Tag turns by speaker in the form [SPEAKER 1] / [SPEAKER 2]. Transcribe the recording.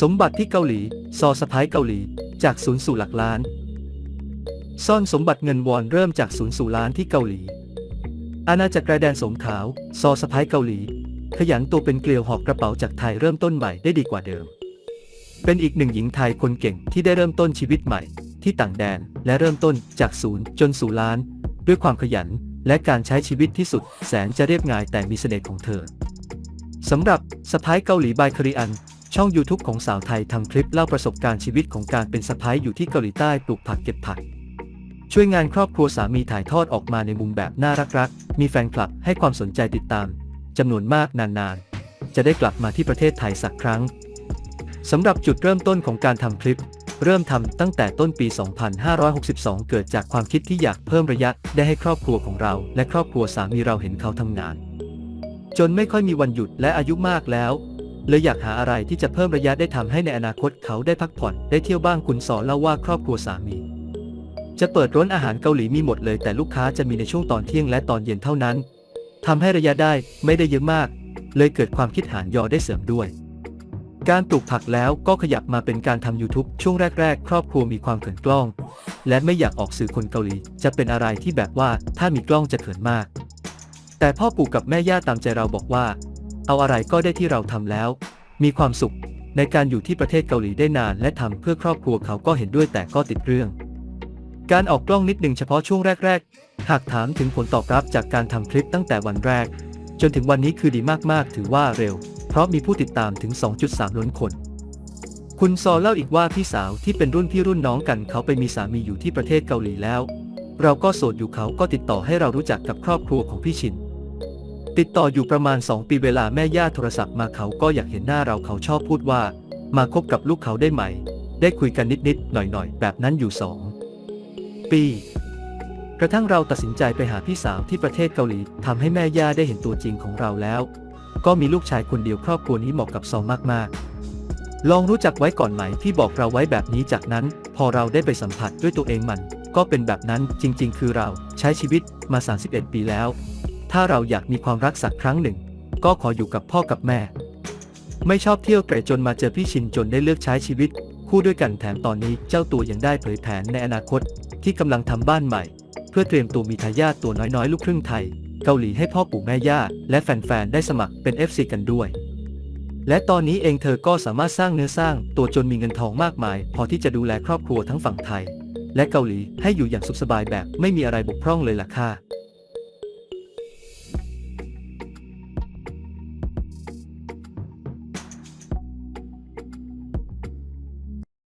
[SPEAKER 1] สมบัติที่เกาหลี ซอสะพ้ายเกาหลี จากศูนย์สู่หลักล้าน ซ่อนสมบัติเงินวอนเริ่มจากศูนย์สู่ล้านที่เกาหลี อาณาจักรแดนสมขาว ซอสะพ้ายเกาหลี ขยันตัวเป็นเกลียวหอบกระเป๋าจากไทยเริ่มต้นใหม่ได้ดีกว่าเดิม เป็นอีกหนึ่งหญิงไทยคนเก่งที่ได้เริ่มต้นชีวิตใหม่ ที่ต่างแดนและเริ่มต้นจากศูนย์จนสู่ล้าน ด้วยความขยันและการใช้ชีวิตที่สุด แสนจะเรียบง่ายแต่มีเสน่ห์ของเธอสำหรับสะพ้ายเกาหลีบายคาริอัน ช่อง YouTube ของสาวไทยทำคลิปเล่าประสบการณ์ชีวิตของการเป็นสะพ้ายอยู่ที่เกาหลีใต้ปลูกผักเก็บผัก ช่วยงานครอบครัวสามีถ่ายทอดออกมาในมุมแบบน่ารักๆ มีแฟนคลับให้ความสนใจติดตามจำนวนมากนานๆ จะได้กลับมาที่ประเทศไทยสักครั้งสำหรับจุดเริ่มต้นของการทำคลิป เริ่มทำตั้งแต่ต้นปี 2562 เกิดจากความคิดที่อยากเพิ่มระยะได้ให้ครอบครัวของเรา และครอบครัวสามีเราเห็นเขาทำงาน จนไม่ค่อยมีวันหยุดและอายุมากแล้ว เลยอยากหาอะไรที่จะเพิ่มระยะได้ทำให้ในอนาคตเขาได้พักผ่อนได้เที่ยวบ้างคุณสอนเล่าว่าครอบครัวสามี จะเปิดร้านอาหารเกาหลีมีหมดเลย แต่ลูกค้าจะมีในช่วงตอนเที่ยงและตอนเย็นเท่านั้นทำให้ระยะได้ไม่ได้เยอะมาก เลยเกิดความคิดหารยอได้เสริมด้วย การปลูกผักแล้วก็ขยับมาเป็นการทำ YouTube ช่วงแรก ๆ ครอบครัวมีความเขินกล้อง และไม่อยากออกสื่อคนเกาหลี จะเป็นอะไรที่แบบว่าถ้ามีกล้องจะเขินมาก แต่พ่อปู่กับแม่ย่าตามใจเราบอกว่า เอาอะไรก็ได้ที่เราทำแล้ว มีความสุขในการอยู่ที่ประเทศเกาหลีได้นานและทำเพื่อครอบครัวเขาก็เห็นด้วยแต่ก็ติดเรื่อง การออกกล้องนิดหนึ่งเฉพาะช่วงแรก ๆ หากถามถึงผลตอบรับจากการทำคลิปตั้งแต่วันแรก จนถึงวันนี้คือดีมากๆ ถือว่าเร็ว เพราะมีผู้ติดตามถึง 2.3 ล้านคน คุณซอเล่าอีกว่าพี่สาวที่เป็นรุ่นพี่รุ่นน้องกันเขาไปมีสามีอยู่ที่ประเทศเกาหลีแล้ว เราก็โสดอยู่เขาก็ติดต่อให้เรารู้จักกับครอบครัวของพี่ชิน ติดต่ออยู่ประมาณ 2 ปีเวลาแม่ย่าโทรศัพท์มาเขาก็อยากเห็นหน้าเราเขาชอบพูดว่า มาคบกับลูกเขาได้ไหม ได้คุยกันนิดๆหน่อยๆ แบบนั้นอยู่ 2 ปี กระทั่งเราตัดสินใจไปหาพี่สาวที่ประเทศเกาหลีทำให้แม่ย่าได้เห็นตัวจริงของเราแล้ว ก็มีลูกชายคนเดียวครอบครัวนี้เหมาะกับซองมากๆลองรู้จักไว้ก่อนไหมพี่บอกเราไว้แบบนี้จากนั้น พอเราได้ไปสัมผัสด้วยตัวเองมัน ก็เป็นแบบนั้นจริง ๆ คือเราใช้ชีวิตมา 31 ปีแล้ว ถ้าเราอยากมีความรักสักครั้งหนึ่ง ก็ขออยู่กับพ่อกับแม่ ไม่ชอบเที่ยวเตร่จนมาเจอพี่ชินจนได้เลือกใช้ชีวิต คู่ด้วยกันแถมตอนนี้เจ้าตัวยังได้เผยแผนในอนาคต ที่กำลังทำบ้านใหม่ เพื่อเตรียมตัวมีทายาทตัวน้อยๆ ลูกครึ่งไทย เกาหลีให้พ่อปู่แม่ย่าและแฟนๆได้สมัครเป็น FC กันด้วย และตอนนี้เองเธอก็สามารถสร้างเนื้อสร้างตัวจนมีเงินทองมากมาย พอที่จะดูแลครอบครัวทั้งฝั่งไทย และเกาหลีให้อยู่อย่างสุขสบายแบบไม่มีอะไรบกพร่องเลยล่ะค่ะ